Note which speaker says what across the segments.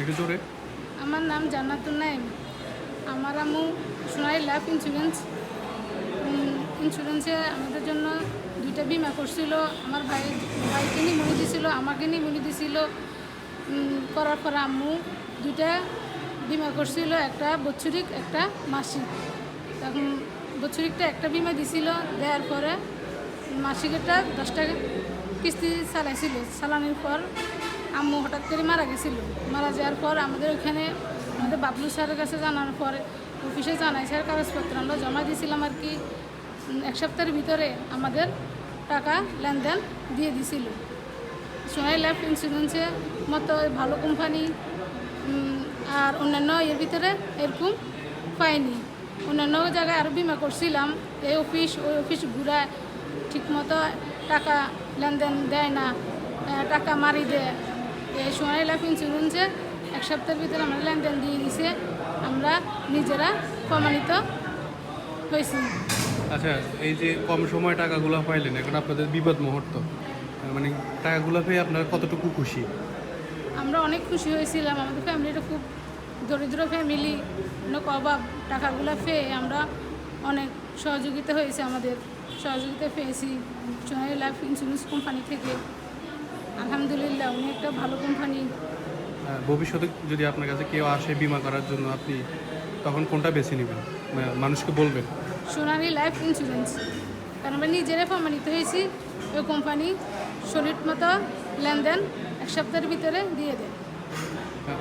Speaker 1: একটু জোরে।
Speaker 2: আমার নাম জান্নাতুল নাইম আমার আম্মু সোনাই লাইফ ইন্স্যুরেন্স। ইন্স্যুরেন্সে আমাদের জন্য দুইটা বিমা করছিল। আমার ভাই, ভাইকে নিয়ে মনে দিছিল, আমাকে নিয়ে মনে দিছিল। করার পর আম্মু দুইটা বিমা করছিল, একটা বৎসরিক, একটা মাসিক। তখন বৎসরিকটা একটা বিমা দিছিল, দেওয়ার পরে মাসিকেরটা দশ টাকা কিস্তি চালাইছিল। চালানোর পর আম্মু হঠাৎ করে মারা গেছিল। মারা যাওয়ার পর আমাদের ওখানে আমাদের বাবলু স্যারের কাছে জানানোর পর অফিসে জানাই স্যার কাগজপত্র। আমরা জমা দিয়েছিলাম আর কি এক সপ্তাহের ভিতরে আমাদের টাকা, লেনদেন দিয়ে দিছিল। সোনাই লাইফ ইন্স্যুরেন্সে মতো ভালো কোম্পানি আর অন্যান্য এর ভিতরে এরকম পাইনি। অন্যান্য জায়গায় আরও বিমা করছিলাম, এই অফিস, ওই অফিস ঘুরায় ঠিকমতো টাকা লেনদেন দেয় না টাকা মারি দেয়। এই সোনাই লাইফ ইন্স্যুরেন্সে এক সপ্তাহের ভিতরে আমরা লেনদেন দিয়ে দিছে আমরা নিজেরা প্রমাণিত হয়েছি।
Speaker 1: আচ্ছা এই যে কম সময় টাকাগুলো পাইলেন এখন আপনাদের বিপদ মুহূর্ত মানে টাকাগুলো পেয়ে আপনারা কতটুকু খুশি?
Speaker 2: আমরা অনেক খুশি হয়েছিলাম আমাদের ফ্যামিলিটা খুব দরিদ্র ফ্যামিলি অনেক অভাব টাকাগুলো পেয়ে আমরা অনেক সহযোগিতা হয়েছে আমাদের। সহযোগিতা পেয়েছি সোনালী লাইফ ইন্স্যুরেন্স কোম্পানি থেকে। আলহামদুলিল্লাহ উনি একটা ভালো কোম্পানি
Speaker 1: ভবিষ্যতে যদি আপনার কাছে কেউ আসে বিমা করার জন্য আপনি তখন কোনটা বেছে নেবেন? মানুষকে বলবেন।
Speaker 2: সোনালি লাইফ ইন্স্যুরেন্স কারণ আমরা নিজেরাই প্রমাণিত হয়েছি ওই কোম্পানি সলিড মতো লেনদেন এক সপ্তাহের ভিতরে দিয়ে দেয়।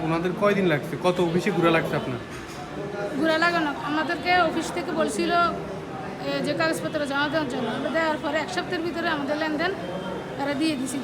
Speaker 1: ওনাদের কয়দিন লাগছে? কত অফিসে ঘুরে লাগছে আপনার?
Speaker 2: ঘুরে লাগানো আমাদেরকে অফিস থেকে বলছিল যে কাগজপত্র জমা দেওয়ার জন্য। আমরা দেওয়ার পরে এক সপ্তাহের ভিতরে আমাদের লেনদেন তারা দিয়ে দিছিল।